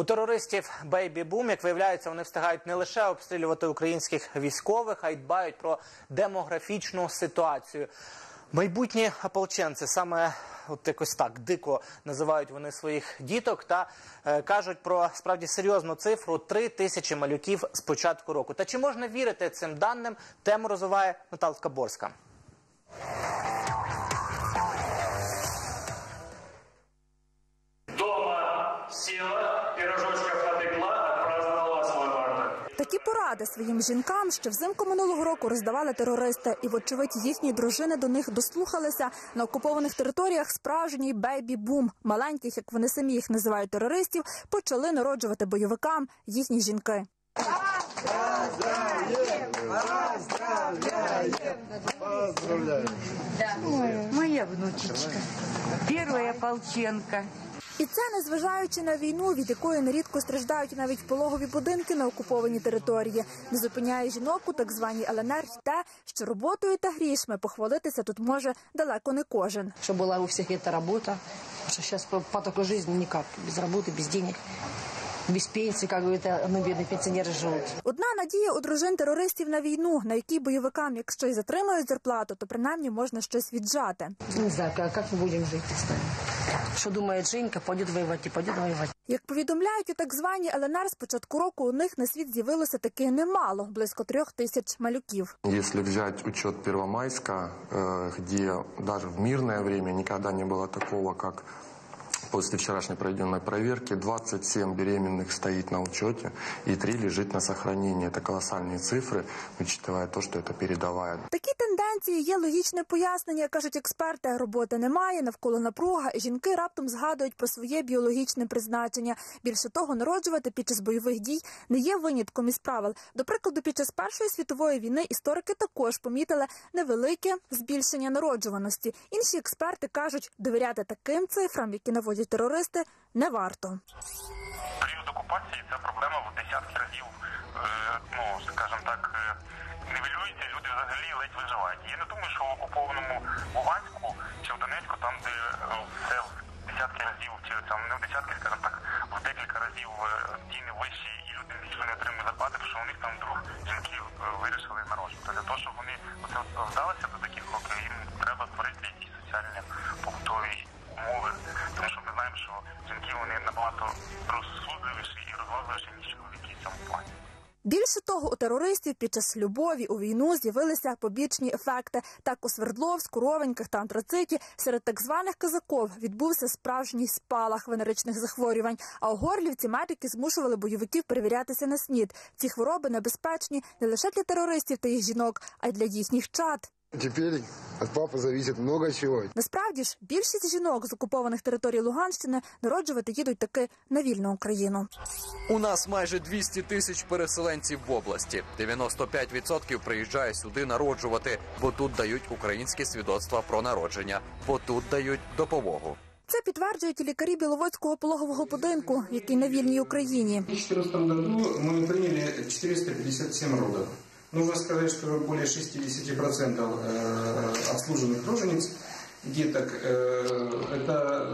У терористів Бейбі Бум, як виявляється, вони встигають не лише обстрілювати українських військових, а й дбають про демографічну ситуацію. Майбутні ополченці саме от якось так дико називають вони своїх діток та е, кажуть про справді серйозну цифру три тисячі малюків з початку року. Та чи можна вірити цим даним? Тему розвиває Наталка Борська. Дома села, пирожочков напекла, отпраздновала 8 марта. Такі поради своїм жінкам ще взимку минулого року роздавали терористи, і, вочевидь, їхні дружини до них дослухалися на окупованих територіях. Справжній бейбі-бум маленьких, як вони самі їх називають терористів, почали народжувати бойовикам їхні жінки. Моя внучечка. Первая Полченко. І це незважаючи на війну, від якої нерідко страждають навіть пологові будинки на окупованій території, не зупиняє жінок у так званій ЛНР й те, що роботою та грішми похвалитися тут може далеко не кожен. Чтобы была у всех эта работа. Потому что сейчас по, по такой жизни никак. Без работы, без денег, без пенсии, как говорят, ну, бедные пенсионеры живут. Одна надія у дружин терористів на війну, на якій бойовикам, якщо й затримають зарплату, то принаймні можна щось віджати. Не знаю, как, как мы будем жить с вами. Что думает Женька, пойдет воевать и пойдет воевать. Як повідомляють у так званій ЛНР, з початку року у них на світ з'явилося таки немало, близько трьох тисяч малюків. Если взять учет Первомайска, э, где даже в мирное время никогда не было такого, как после вчерашней проведенной проверки, 27 беременных стоит на учете и 3 лежит на сохранении. Это колоссальные цифры, учитывая то, что это передовая. Такі тенденції є логічне пояснення, кажуть експерти. Роботи немає, навколо напруга. Жінки раптом згадують про своє біологічне призначення. Більше того, народжувати під час бойових дій не є винятком із правил. До прикладу, під час першої світової війни історики також помітили невелике збільшення народжуваності. Інші експерти кажуть, довіряти таким цифрам, які наводять терористи, не варто. період окупації ця проблема в десятки разів, е, ну скажімо так, е, нівелюється, люди взагалі ледь виживають. Я не думаю, що в окупованому Луганську чи в Донецьку, там де е, це в десятки разів, чи там не в десятки, скажімо так, в декілька разів е, ціни вищі, і люди нічого не отримують зарплати, тому що у них там вдруг жінки е, вирішили народжувати. Для того, щоб вони оце вдалися до таких кроків, їм треба створити якісь соціальні побутові умови, тому що ми знаємо, що жінки вони набагато розсудливіші і розважливіші, ніж чоловіки в цьому плані. Більше того, у терористів під час любові у війну з'явилися побічні ефекти. Так у Свердловську, Ровеньках та Антрациті серед так званих казаков відбувся справжній спалах венеричних захворювань. А у Горлівці медики змушували бойовиків перевірятися на снід. Ці хвороби небезпечні не лише для терористів та їх жінок, а й для їхніх чад. Теперь от папы зависит много чего. Насправді ж більшість жінок з окупованих територій Луганщини народжувати їдуть таки на вільну Україну. У нас майже 200 тисяч переселенців в області. 95% приїжджає сюди народжувати, бо тут дають українські свідоцтва про народження, бо тут дають допомогу. Це підтверджують і лікарі Біловодського пологового будинку, який на вільній Україні. В 2014 году мы приняли 457 родов. Нужно сказать, что более 60% э, обслуженных рожениц деток э, это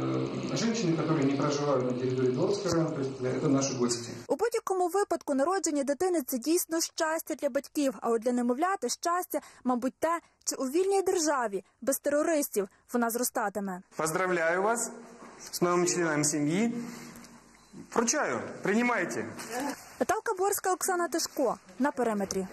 э, женщины, которые не проживают на территории Белорусского района, то есть это наши гости. У будь-якому випадку народження дитини це дійсно щастя для батьків. А от для немовляти щастя, мабуть, те, чи у вільній державі без терористів вона зростатиме. Поздравляю вас с новым членом семьи. Вручаю, принимайте. Наталка Борська, Оксана Тишко на периметрі.